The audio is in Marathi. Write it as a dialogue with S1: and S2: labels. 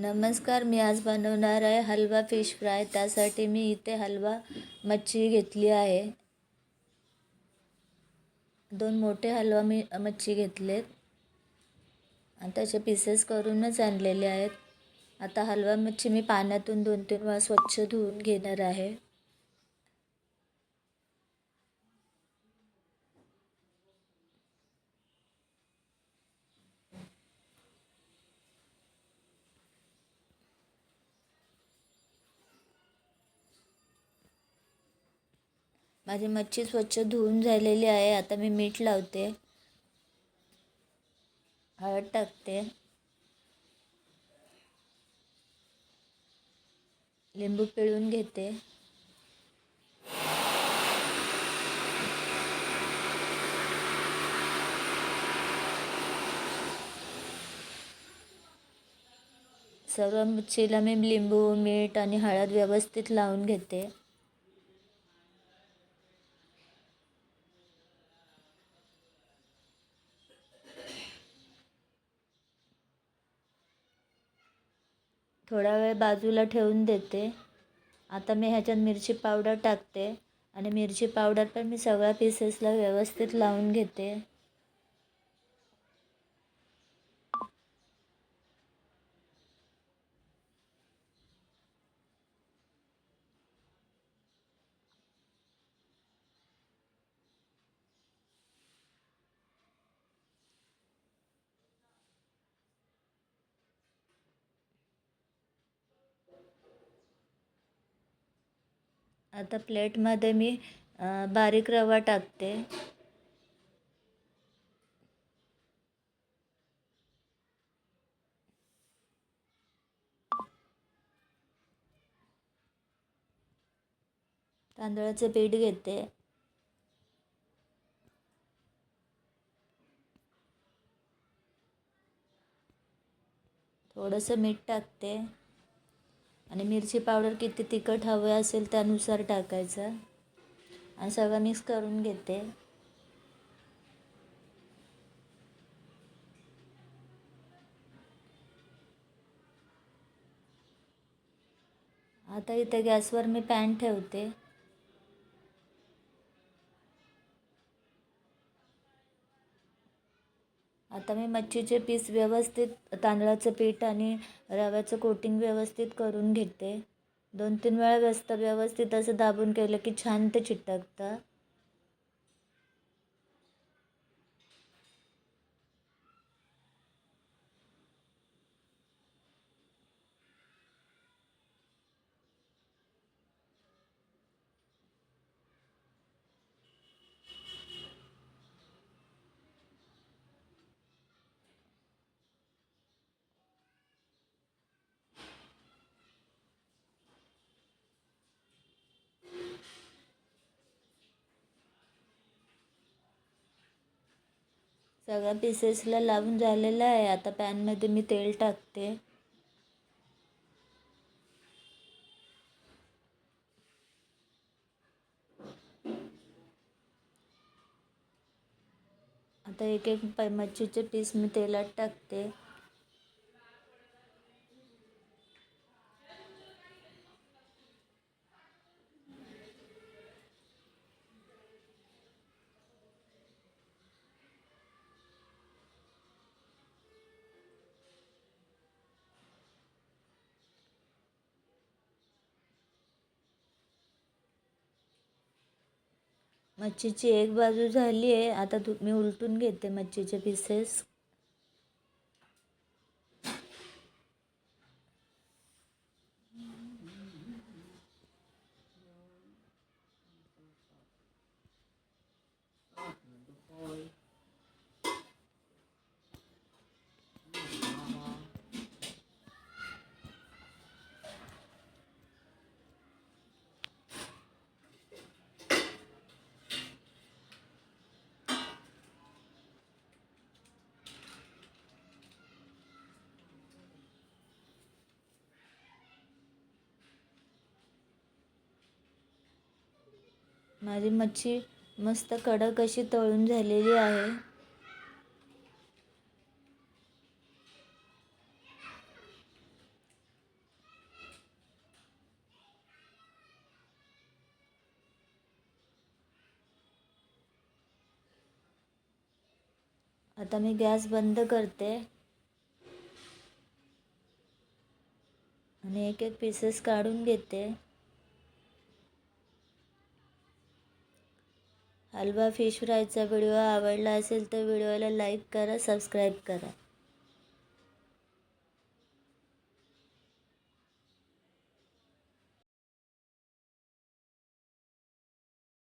S1: नमस्कार मी आज बनवणार आहे हलवा फिश फ्राय. त्यासाठी मी इथे हलवा मच्छी घेतली आहे. दोन मोठे हलवा मी मच्छी घेतलेत. आणि त्याचे पीसेस करूनच आणलेले आहेत. आता हलवा मच्छी मी पाण्यातून दोन तीन वेळा स्वच्छ धुवून घेणार आहे. माझी मच्छी स्वच्छ धुवून झालेली आहे. आता मी मीठ लावते. हळद टाकते. लिंबू पिळून घेते. सर्व मच्छीला मी लिंबू मीठ आणि हळद व्यवस्थित लावून घेते. थोडा वेळ बाजूला ठेवून देते. आता मी ह्याच्यात मिरची पावडर टाकते आणि मिरची पावडर पण मी सगळ्या पीसेसला व्यवस्थित लावून घेते. आता प्लेटमध्ये मी बारीक रवा टाकते. तांदळाचं पीठ घेते. थोडंसं मीठ टाकते. आणि मिरची पावडर किती तिखट हवे असेल त्यानुसार टाकायचं. आणि सगळं मिक्स करून घेते. आता इथे गॅसवर मी पॅन ठेवते. आता मी मच्छीचे पीस व्यवस्थित तांदळाचं पीठ आणि रव्याचं कोटिंग व्यवस्थित करून घेते. दोन तीन वेळा व्यस्त व्यवस्थित असं दाबून केलं की छान ते चिटकतं. सगळ्या पीसेसला लावून झालेलं आहे. आता पॅनमध्ये मी तेल टाकते. आता एक एक मच्छीचे पीस मी तेलात टाकते. मच्छीची एक बाजू झाली आहे. आता तू मी उलटून घेते मच्छीचे पीसेस माझी मच्छी मस्त कडक अशी तळून झालेली आहे. आता मी गॅस बंद करते. आणि एक एक पीसेस काढून घेते. हलवा फिश फ्रायचा व्हिडिओ आवडला असेल तर व्हिडिओला लाईक करा सबस्क्राईब करा.